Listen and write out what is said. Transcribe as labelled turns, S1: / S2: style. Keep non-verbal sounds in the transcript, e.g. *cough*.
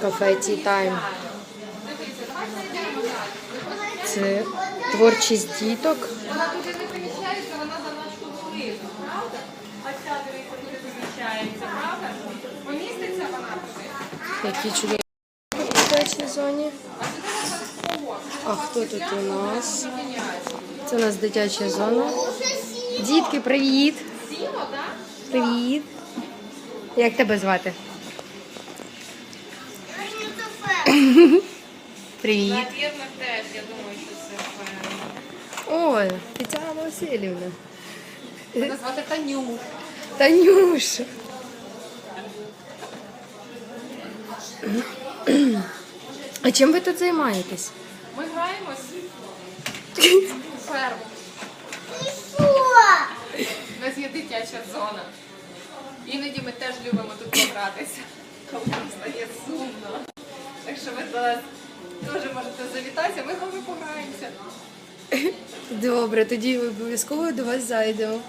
S1: Кафе Tea Time. Це творчість діток. Які чудові в дитячій зоні. А хто тут у нас? Це у нас дитяча зона. Дітки, привіт! Привіт! Як тебе звати? *laughs* Привіт!
S2: Навірно, теж, я думаю, що це певно.
S1: Ой, Тетяна Васильівна.
S2: Мене звати Танюш.
S1: Танюша. А чим ви тут займаєтесь?
S2: Ми граємось у ферму. У нас є дитяча зона. Іноді ми теж любимо тут погратися, коли нам стає сумно що ви до нас теж можете завітати, ми вами пограємося.
S1: Добре, тоді обов'язково до вас зайдемо.